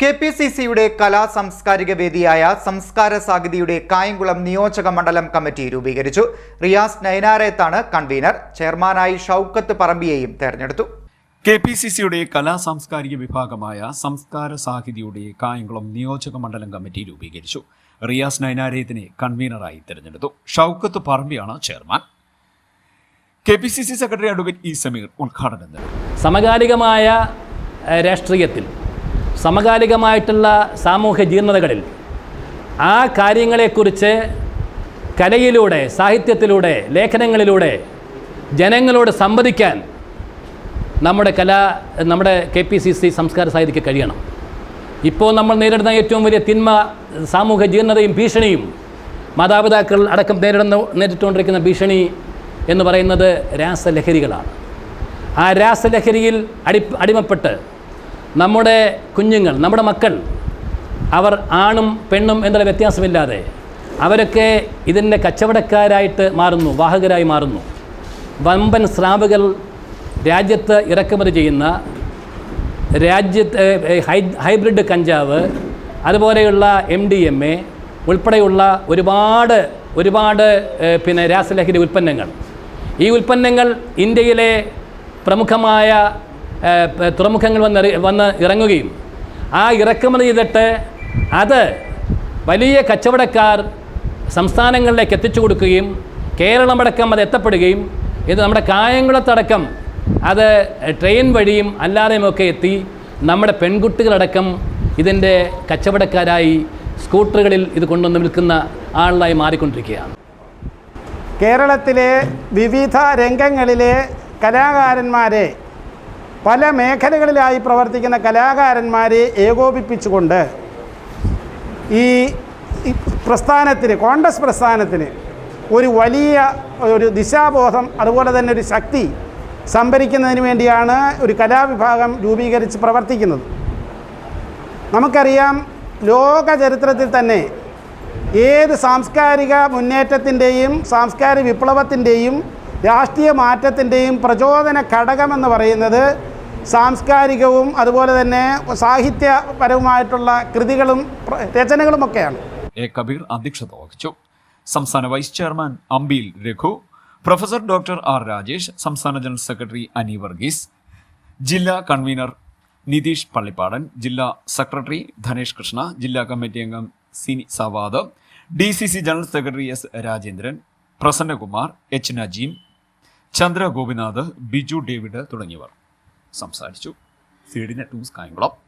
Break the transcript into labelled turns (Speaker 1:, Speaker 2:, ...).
Speaker 1: K P C സിയുടെ കലാ സാംസ്കാരിക വേദിയായ സംസ്കാര സാഗതിയുടെ കായംകുളം നിയോജക മണ്ഡലം കമ്മിറ്റി രൂപീകരിച്ചു. റിയാസ് നയനാരയത്താണ് കൺവീനർ. ചെയർമാനായി ഷൗക്കത്ത് പറമ്പിയെയും തെരഞ്ഞെടുത്തു.
Speaker 2: കെ പി സി സിയുടെ കലാ സാംസ്കാരിക വിഭാഗമായ സംസ്കാര സാഹിതിയുടെ കായംകുളം നിയോജക മണ്ഡലം കമ്മിറ്റി രൂപീകരിച്ചു. റിയാസ് നയനാരയത്തിനെ കൺവീനറായി തെരഞ്ഞെടുത്തു. Shoukath പറമ്പിയാണ് chairman. K P C C secretary advocate E Sameer ഉദ്ഘാടനം
Speaker 3: സമകാലികമായ രാഷ്ട്രീയത്തിൽ സമകാലികമായിട്ടുള്ള സാമൂഹ്യ ജീർണതകളിൽ ആ കാര്യങ്ങളെക്കുറിച്ച് കലയിലൂടെ സാഹിത്യത്തിലൂടെ ലേഖനങ്ങളിലൂടെ ജനങ്ങളോട് സംവദിക്കാൻ നമ്മുടെ കല നമ്മുടെ കെ പി സി സി സംസ്കാര സാഹിത്യക്ക് കഴിയണം. ഇപ്പോൾ നമ്മൾ നേരിടുന്ന ഏറ്റവും വലിയ തിന്മ സാമൂഹ്യ ജീർണതയും ഭീഷണിയും മാതാപിതാക്കൾ അടക്കം നേരിടുന്ന നേരിട്ടുകൊണ്ടിരിക്കുന്ന ഭീഷണി എന്ന് പറയുന്നത് രാസലഹരികളാണ്. ആ രാസലഹരിയിൽ അടി അടിമപ്പെട്ട് നമ്മുടെ കുഞ്ഞുങ്ങൾ നമ്മുടെ മക്കൾ അവർ ആണും പെണ്ണും എന്നുള്ള വ്യത്യാസമില്ലാതെ അവരൊക്കെ ഇതിന്റെ കച്ചവടക്കാരായിട്ട് മാറുന്നു വാഹകരായി മാറുന്നു. വമ്പൻ സ്രാവുകൾ രാജ്യത്ത് ഇറക്കുമതി ചെയ്യുന്ന രാജ്യത്തെ ഹൈബ്രിഡ് കഞ്ചാവ് അതുപോലെയുള്ള എം ഡി എം എ ഉൾപ്പെടെയുള്ള ഒരുപാട് ഒരുപാട് പിന്നെ രാസലഹരി ഉൽപ്പന്നങ്ങൾ. ഈ ഉൽപ്പന്നങ്ങൾ ഇന്ത്യയിലെ പ്രമുഖമായ തുറമുഖങ്ങൾ വന്ന് വന്ന് ഇറങ്ങുകയും ആ ഇറക്കുമതി ചെയ്തിട്ട് അത് വലിയ കച്ചവടക്കാർ സംസ്ഥാനങ്ങളിലേക്ക് എത്തിച്ചു കൊടുക്കുകയും കേരളമടക്കം അത് എത്തപ്പെടുകയും ഇത് നമ്മുടെ കായംകുളത്തടക്കം അത് ട്രെയിൻ വഴിയും അല്ലാതെയുമൊക്കെ എത്തി നമ്മുടെ പെൺകുട്ടികളടക്കം ഇതിന്റെ കച്ചവടക്കാരായി സ്കൂട്ടറുകളിൽ ഇത് കൊണ്ടുവന്ന് വിൽക്കുന്ന ആളായി മാറിക്കൊണ്ടിരിക്കുകയാണ്.
Speaker 4: കേരളത്തിലെ വിവിധ രംഗങ്ങളിലെ കലാകാരന്മാരെ പല മേഖലകളിലായി പ്രവർത്തിക്കുന്ന കലാകാരന്മാരെ ഏകോപിപ്പിച്ചുകൊണ്ട് ഈ പ്രസ്ഥാനത്തിന് കോൺഗ്രസ് പ്രസ്ഥാനത്തിന് ഒരു വലിയ ഒരു ദിശാബോധം അതുപോലെ തന്നെ ഒരു ശക്തി സംഭരിക്കുന്നതിന് വേണ്ടിയാണ് ഒരു കലാവിഭാഗം രൂപീകരിച്ച് പ്രവർത്തിക്കുന്നത്. നമുക്കറിയാം ലോക ചരിത്രത്തിൽ തന്നെ ഏത് സാംസ്കാരിക മുന്നേറ്റത്തിന്റെയും സാംസ്കാരിക വിപ്ലവത്തിന്റെയും രാഷ്ട്രീയ മാറ്റത്തിന്റെയും പ്രചോദന ഘടകമെന്ന് പറയുന്നത് സാംസ്കാരികവും അതുപോലെ തന്നെ സാഹിത്യപരവുമായിട്ടുള്ള കൃതികളും രചനകളും രചനകളുമൊക്കെയാണ്.
Speaker 2: എ കബീർ അധ്യക്ഷത വഹിച്ചു. സംസ്ഥാന vice chairman Ambil Raghu professor doctor R Rajesh സംസ്ഥാന ജനറൽ സെക്രട്ടറി അനി വർഗീസ് ജില്ലാ കൺവീനർ നിതീഷ് പള്ളിപ്പാടൻ ജില്ലാ സെക്രട്ടറി ധനേഷ് കൃഷ്ണ ജില്ലാ കമ്മിറ്റി അംഗം Sini Savad D C C general secretary S Rajendran Prasannakumar H Najeem Chandra Gopinath Biju David തുടങ്ങിയവർ. സംസാരിച്ചു. സീഡിന്റെ ടൂസ് കായംകുളം